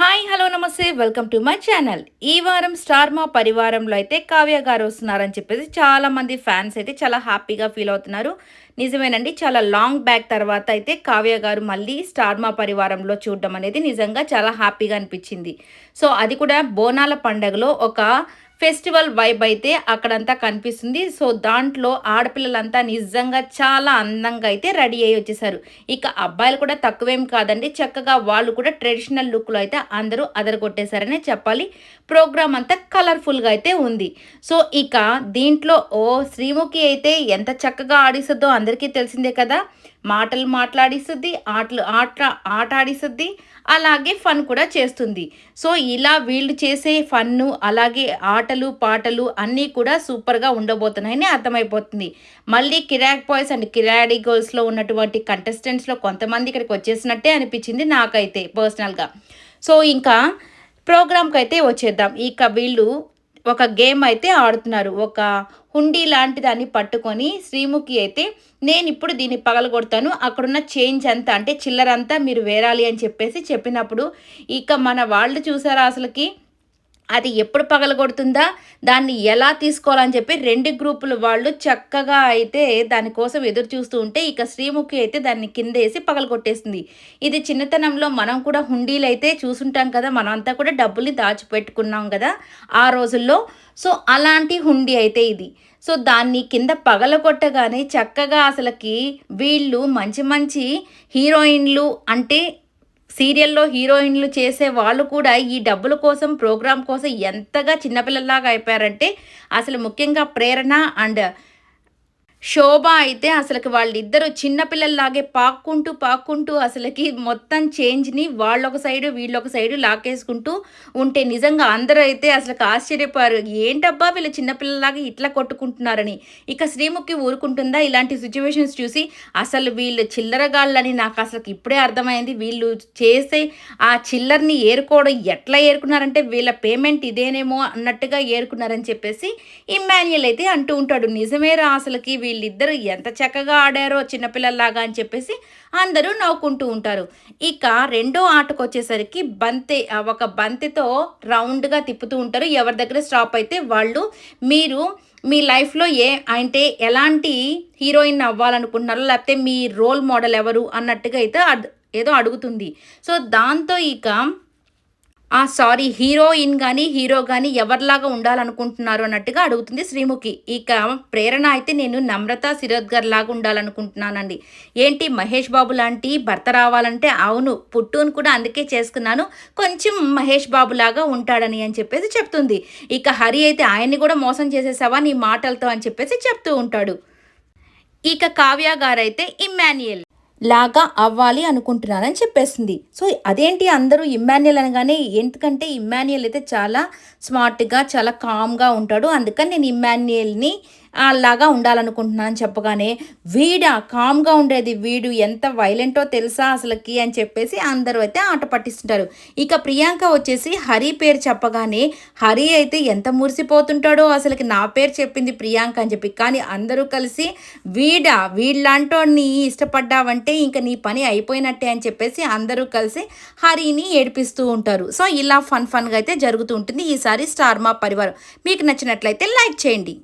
Hi hello namaste welcome to my channel. ఈ వారం star మా పరివారంలో అయితే కావ్య గారు వస్తున్నారని చెప్పేసి చాలా మంది ఫ్యాన్స్ అయితే చాలా హ్యాపీగా ఫీల్ అవుతున్నారు. నిజమేనండి చాలా లాంగ్ బ్యాక్ తర్వాత అయితే కావ్య గారు మళ్ళీ స్టార్ మా పరివారంలో చూడడం అనేది నిజంగా చాలా హ్యాపీగా అనిపించింది. సో అది కూడా బోనాల పండగలో ఒక ఫెస్టివల్ వైబ్ అయితే అక్కడంతా కనిపిస్తుంది. సో దాంట్లో ఆడపిల్లలంతా నిజంగా చాలా అందంగా అయితే రెడీ అయ్యి వచ్చేసారు. ఇక అబ్బాయిలు కూడా తక్కువేం కాదండి. చక్కగా వాళ్ళు కూడా ట్రెడిషనల్ లుక్లో అయితే అందరూ అదరగొట్టేశారనే చెప్పాలి. ప్రోగ్రామ్ అంతా కలర్ఫుల్గా అయితే ఉంది. సో ఇక దీంట్లో ఓ శ్రీముఖి అయితే ఎంత చక్కగా ఆడిస్తుందో అందరికీ తెలిసిందే కదా. మాటలు మాట్లాడిస్తుంది ఆటలు ఆట ఆట ఆడిస్తుంది అలాగే ఫన్ కూడా చేస్తుంది. సో ఇలా వీళ్ళు చేసే ఫన్ను అలాగే ఆటలు పాటలు అన్నీ కూడా సూపర్గా ఉండబోతున్నాయని అర్థమైపోతుంది. మళ్ళీ కిరాక్ బాయ్స్ అండ్ కిరాడీ గర్ల్స్లో ఉన్నటువంటి కంటెస్టెంట్స్లో కొంతమంది ఇక్కడికి వచ్చేసినట్టే అనిపించింది నాకైతే పర్సనల్గా. సో ఇంకా ప్రోగ్రామ్కి అయితే వచ్చేద్దాం. ఇక వీళ్ళు ఒక గేమ్ అయితే ఆడుతున్నారు. ఒక హుండీ లాంటి దాన్ని పట్టుకొని శ్రీముఖి అయితే నేను ఇప్పుడు దీన్ని పగలగొడతాను. అక్కడున్న చేంజ్ అంతా అంటే చిల్లర అంతా మీరు వేరాలి అని చెప్పేసి చెప్పినప్పుడు ఇక మన వాళ్ళు చూసారా అసలుకి? అది ఎప్పుడు పగలగొడుతుందా? దాన్ని ఎలా తీసుకోవాలని చెప్పి రెండు గ్రూపుల వాళ్ళు చక్కగా అయితే దానికోసం ఎదురు చూస్తూ ఉంటే ఇక శ్రీముఖి అయితే దాన్ని కింద వేసి పగలగొట్టేసింది. ఇది చిన్నతనంలో మనం కూడా హుండీలు అయితే చూసుంటాం కదా మనం అంతా కూడా డబ్బుల్ని దాచిపెట్టుకున్నాం కదా ఆ రోజుల్లో. సో అలాంటి హుండీ అయితే ఇది. సో దాన్ని కింద పగలగొట్టగానే చక్కగా అసలుకి వీళ్ళు మంచి మంచి హీరోయిన్లు అంటే సీరియల్లో హీరోయిన్లు చేసే వాళ్ళు కూడా ఈ డబ్బుల కోసం ప్రోగ్రాం కోసం ఎంతగా చిన్నపిల్లల్లాగా అయిపోయారంటే అసలు ముఖ్యంగా ప్రేరణ అండ్ శోభ అయితే అసలుకి వాళ్ళిద్దరూ చిన్నపిల్లల్లాగే పాక్కుంటూ పాక్కుంటూ అసలుకి మొత్తం చేంజ్ని వాళ్ళొక సైడు వీళ్ళొక సైడు లాకేసుకుంటూ ఉంటే నిజంగా అందరూ అయితే అసలు ఆశ్చర్యపోయారు. ఏంటబ్బా వీళ్ళు చిన్నపిల్లలాగా ఇట్లా కొట్టుకుంటున్నారని. ఇక శ్రీముఖి ఊరుకుంటుందా? ఇలాంటి సిచ్యువేషన్స్ చూసి అసలు వీళ్ళు చిల్లరగాళ్ళని నాకు అసలు ఇప్పుడే అర్థమైంది. వీళ్ళు చేసే ఆ చిల్లర్ని ఏరుకోవడం ఎట్లా ఏరుకున్నారంటే వీళ్ళ పేమెంట్ ఇదేనేమో అన్నట్టుగా ఏరుకున్నారని చెప్పేసి ఇమ్మాన్యుల్ అయితే అంటూ ఉంటాడు. నిజమేరా అసలుకి వీళ్ళిద్దరు ఎంత చక్కగా ఆడారో చిన్నపిల్లల్లాగా అని చెప్పేసి అందరూ నవ్వుకుంటూ ఉంటారు. ఇక రెండో ఆటకు వచ్చేసరికి బంతి ఒక బంతితో రౌండ్గా తిప్పుతూ ఉంటారు. ఎవరి దగ్గర స్టాప్ అయితే వాళ్ళు. మీరు మీ లైఫ్లో ఏ అంటే ఎలాంటి హీరోయిన్ అవ్వాలనుకుంటున్నారో లేకపోతే మీ రోల్ మోడల్ ఎవరు అన్నట్టుగా అయితే ఏదో అడుగుతుంది. సో దాంతో ఇక ఆ సారీ హీరోయిన్ కానీ హీరో కానీ ఎవరిలాగా ఉండాలనుకుంటున్నారు అన్నట్టుగా అడుగుతుంది శ్రీముఖి. ఇక ప్రేరణ అయితే నేను నమ్రత సిరోద్గర్ లాగా ఉండాలనుకుంటున్నానండి. ఏంటి మహేష్ బాబు లాంటి భర్త రావాలంటే అవును పుట్టును కూడా అందుకే చేసుకున్నాను కొంచెం మహేష్ బాబు లాగా ఉంటాడని అని చెప్పేసి చెప్తుంది. ఇక హరి అయితే ఆయన్ని కూడా మోసం చేసేసావా నీ మాటలతో అని చెప్పేసి చెప్తూ ఉంటాడు. ఇక కావ్య గారైతే ఇమ్మాన్యుయల్. లాగా అవ్వాలి అనుకుంటున్నానని చెప్పేసింది. సో అదేంటి అందరూ ఇమ్మాన్యుయల్ అనగానే ఎందుకంటే ఇమ్మాన్యుయల్ అయితే చాలా స్మార్ట్గా చాలా కామ్గా ఉంటాడు. అందుకని నేను ఇమ్మాన్యుయల్ని అలాగా ఉండాలనుకుంటున్నాను చెప్పగానే వీడా కామ్గా ఉండేది వీడు ఎంత వైలెంటో తెలుసా అసలుకి అని చెప్పేసి అందరూ అయితే ఆట పట్టిస్తుంటారు. ఇక ప్రియాంక వచ్చేసి హరి పేరు చెప్పగానే హరి అయితే ఎంత మురిసిపోతుంటాడో అసలుకి నా పేరు చెప్పింది ప్రియాంక అని చెప్పి. కానీ అందరూ కలిసి వీడా వీళ్ళంటోని ఇష్టపడ్డావంటే ఇంకా నీ పని అయిపోయినట్టే అని చెప్పేసి అందరూ కలిసి హరిని ఏడిపిస్తూ ఉంటారు. సో ఇలా ఫన్ ఫన్గా అయితే జరుగుతూ ఉంటుంది. ఈసారి స్టార్ మా పరివారం. మీకు నచ్చినట్లయితే లైక్ చేయండి.